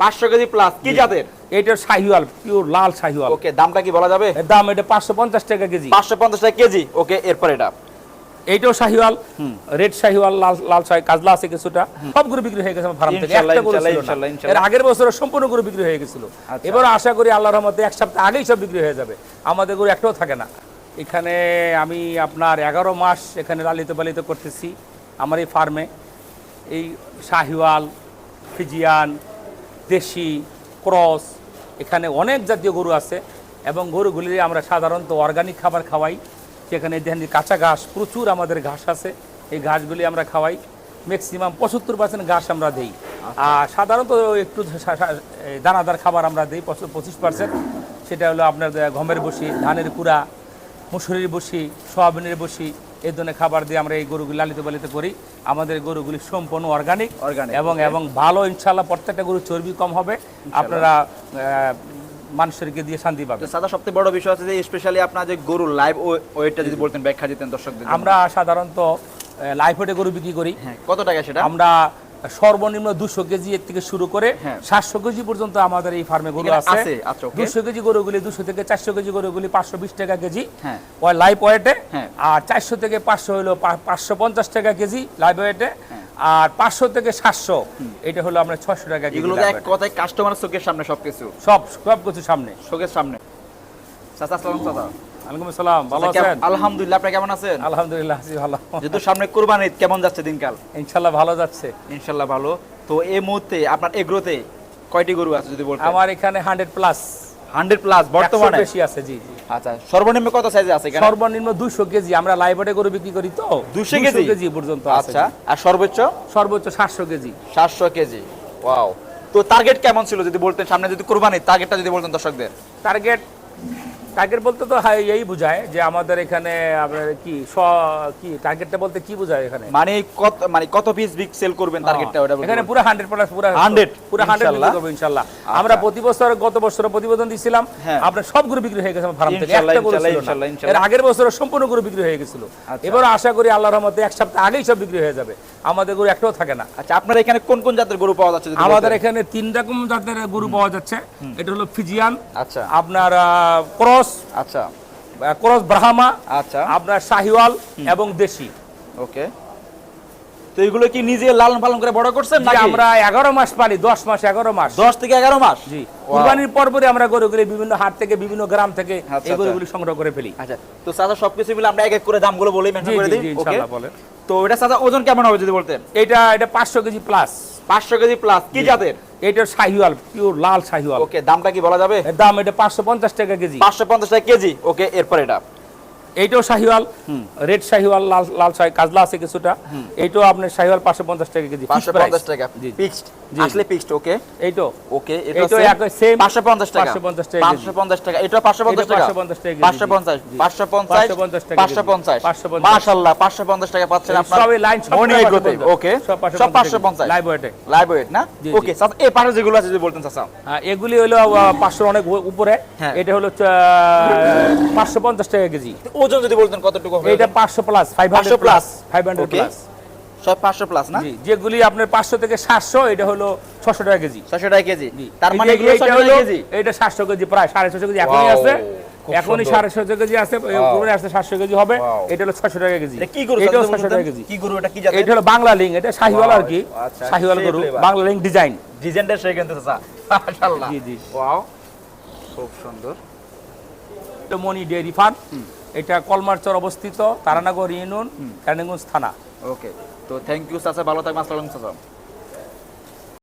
পাঁচশো KG plus কি জাতের? এটা শাহিওয়াল পিওর লাল শাহিওয়াল। ওকে দামটা কি বলা যাবে? দাম এটা পাঁচশো পঞ্চাশ টাকা কেজি। পাঁচশো পঞ্চাশ টাকা কেজি? ওকে এরপর এটা। এইটাও শাহিওয়াল রেড শাহিওয়াল লাল লাল শাহি কাজলা আছে কিছুটা। সব গরু বিক্রি হয়ে গেছে আমার ফার্ম থেকে। একটা গরু ছিল না। এর আগের বছর সম্পূর্ণ গরু বিক্রি হয়ে গেছিল। আচ্ছা। এবার আশা করি আল্লাহর রহমতে এক সপ্তাহ আগেই সব বিক্রি হয়ে যাবে। আমাদের গরু একটাও থাকে না। এখানে আমি আপনার এগারো মাস এখানে লালিত পালিত করতেছি। আমার এই ফার্মে এই শাহিওয়াল ফিজিয়ান দেশি ক্রস এখানে অনেক জাতীয় গরু আছে এবং গরুগুলি আমরা সাধারণত অর্গানিক খাবার খাওয়াই। সেখানে দেখেন কাঁচা ঘাস প্রচুর আমাদের ঘাস আছে। এই ঘাসগুলি আমরা খাওয়াই। ম্যাক্সিমাম পঁচাত্তর পার্সেন্ট ঘাস আমরা দিই। আর সাধারণত একটু দানাদার খাবার আমরা দিই পঁচিশ পার্সেন্ট সেটা হলো আপনার গমের বসি ধানের কুড়া মুসুরির বসি সোয়াবিনের বসি এই ধরনের খাবার দিয়ে আমরা এই গরুগুলি লালিত পালিত করি। আমাদের গরুগুলি সম্পূর্ণ অর্গানিক অর্গানিক এবং এবং ভালো ইনশাল্লাহ প্রত্যেকটা গরু চর্বি কম হবে। আপনারা মানুষেরকে দিয়ে শান্তি পাবেন। দাদা সবথেকে বড় বিষয় আছে যে স্পেশালি আপনার যে গরু লাইভ ওয়েটটা যদি বলতেন ব্যাখ্যা দিতেন দর্শকদের আমরা সাধারণত লাইফ ওয়েটে গরু বিক্রি করি। হ্যাঁ কত টাকা সেটা? আমরা সর্বনিম্ন দুশো কেজি এর থেকে শুরু করে হ্যাঁ। সাতশো কেজি পর্যন্ত আমাদের এই ফার্মে গরু আছে. দুশো কেজি গরুগুলি দুশো থেকে চারশো কেজি গরুগুলি পাঁচশো বিশ টাকা কেজি হ্যাঁ। ওই লাইভ ওয়েটে হ্যাঁ। আর চারশো থেকে পাঁচশো হলো পাঁচশো পঞ্চাশ টাকা কেজি লাইভ ওয়েটে। আর পাঁচশো থেকে সাতশো এটা হলো আমরা ছশো টাকা কেজি এগুলো এক কথায় কাস্টমার চোখের সামনে সবকিছু সব সবকিছু সামনে চোখের সামনে চাচা আসসালাম চাচা আসসালাম ভালো আছেন? আলহামদুলিল্লাহ আপনি কেমন আছেন? আলহামদুলিল্লাহ আছি ভালো। যেহেতু সামনে কোরবানি ঈদ, কেমন যাচ্ছে দিনকাল? ইনশাল্লাহ ভালো যাচ্ছে। ইনশাল্লাহ ভালো। তো এই মুহূর্তে আপনার এগ্রোতে কয়টি গরু আছে যদি বলতেন? আমার এখানে হান্ড্রেড প্লাস হান্ড্রেড প্লাস বর্তমানে? বেশি আছে জি জি। আচ্ছা সর্বনিম্ন কত সাইজে আছে এখানে? সর্বনিম্ন দুশো কেজি আমরা লাইভে গরু বিক্রি করি তো। 200 কেজি? কেজি পর্যন্ত আছে। আচ্ছা আর সর্বোচ্চ? সর্বোচ্চ সাতশো কেজি। সাতশো কেজি ওয়াও তো টার্গেট কেমন ছিল যদি বলতেন? সামনে যদি কোরবানি টার্গেটটা যদি বলতেন দর্শকদের। টার্গেট টার্গেট বলতে তো এই বোঝায় যে আমাদের এখানে আপনার কি স- কি টার্গেটটা বলতে কি বোঝায় এখানে? মানে কত মানে কত পিস বিগ সেল করবেন টার্গেটটা ওটা এখানে পুরো হান্ড্রেড প্লাস পুরো 100 পুরো হান্ড্রেড ইনশাল্লাহ। করব ইনশাল্লাহ। আমরা প্রতি বছর গত বছর প্রতিবেদন দিছিলাম। হ্যাঁ। আপনার সব গরু বিক্রি হয়ে গেছে আমার ফার্ম থেকে। একটা গরু ছিল না। এর আগের বছর সম্পূর্ণ গরু বিক্রি হয়ে গেছিল। আচ্ছা। এবার আশা করি আল্লাহর রহমতে এক সপ্তাহ আগেই সব বিক্রি হয়ে যাবে। আমাদের গরু একটাও থাকে না। আচ্ছা আপনার এখানে কোন কোন জাতের গরু পাওয়া যাচ্ছে আমাদের এখানে তিন রকম জাতের গরু পাওয়া যাচ্ছে। এটা হলো ফিজিয়ান। আচ্ছা। আপনার ক্রস আচ্ছা। ক্রস ব্রাহ্মা আচ্ছা। আপনার শাহিওয়াল এবং দেশি। ওকে। তো এগুলো কি নিজে লালন পালন করে বড় করছেন নাকি আমরা এগারো মাস পালি দশ মাস এগারো মাস? দশ থেকে এগারো মাস? জি. কুরবানির পরপরই আমরা গরুগুলি বিভিন্ন হাট থেকে বিভিন্ন গ্রাম থেকে আচ্ছা, এই গরুগুলি সংগ্রহ করে ফেলি। আচ্ছা। তো চাচা সবকিছু মিলে আমরা এক এক করে দামগুলো বলেই জি মেনশন করে দিই। ওকে। বলেন। তো এটা চাচা ওজন কেমন হবে যদি বলতেন? এটা এটা পাঁচশো কেজি প্লাস পাঁচশো কেজি প্লাস কি জাতের? এটা শাহিওয়াল পিওর লাল শাহিওয়াল। ওকে দামটা কি বলা যাবে? দাম এটা পাঁচশো পঞ্চাশ টাকা কেজি। পাঁচশো পঞ্চাশ টাকা কেজি? ওকে এরপর এটা। এইটাও শাহিওয়াল রেড শাহিওয়াল লাল লাল শাহি কাজলা আছে কিছুটা। এইটাও আপনার শাহিওয়াল পাঁচশো পঞ্চাশ টাকা কেজি পাঁচশো পঞ্চাশ টাকা জি ফিক্সড আসলে ফিক্সড ওকে এইটো ওকে same, পাঁচশো পঞ্চাশ টাকা 550 টাকা পাঁচশো পঞ্চাশ টাকা এটা পাঁচশো পঞ্চাশ এটা টাকা 550 টাকা কেজি, পাঁচশো জি, পঞ্চাশ জি। পাঁচশো পঞ্চাশ 550 টাকা পাঁচশো কেজি, পঞ্চাশ 550 মাশাল্লাহ পাঁচশো পঞ্চাশ টাকা পাচ্ছেন এই আপনার সবই line সব মনি 550 ওকে সব সব 550 লাইভ ওয়েটে লাইভ ওয়েট না। ওকে চাচা এই পাশে যেগুলো আছে যদি বলতেন চাচা এগুলি হলো পাঁচশো অনেক উপরে হ্যাঁ। এটা হলো পাঁচশো পঞ্চাশ টাকা কেজি ওজন যদি বলতেন কতটুকু হবে এটা পাঁচশো plus five 500 plus plus। Five hundred Okay. Plus সব পাঁচশো প্লাস না? জি যেগুলি আপনার পাঁচশো থেকে সাতশো এটা হলো ছশো টাকা কেজি। ছশো টাকা কেজি। তার মানে এগুলো এইটা ছশো হলো টাকা কেজি। এটা সাতশো কেজি প্রায় সাড়ে ছশো কেজি এখনই আছে। এখনই সুন্দর। সাড়ে ছশো কেজি আছে পুরো আসছে সাতশো কেজি হবে। এটা হলো ছশো টাকা কেজি। কি গরু ছশো বলতেন? টাকা কেজি। কি গরু এটা কি জাতের? এটা হলো বাংলা লিঙ্ক এটা শাহিওয়াল আর কি। আচ্ছা, শাহিওয়াল গরু বাংলা লিঙ্ক ডিজাইন ডিজাইনটা সে কিন্তু চাচা। মাশাআল্লাহ। জি, জি। ওয়াও খুব সুন্দর। এটা মনি ডেয়ারি ফার্ম। এটা কলমারচর অবস্থিত তারানগর ইউনিয়ন কেরানীগঞ্জ থানা। ওকে তো থ্যাংক ইউ স্যার। ভালো থাকবেন। আসসালামু চাচা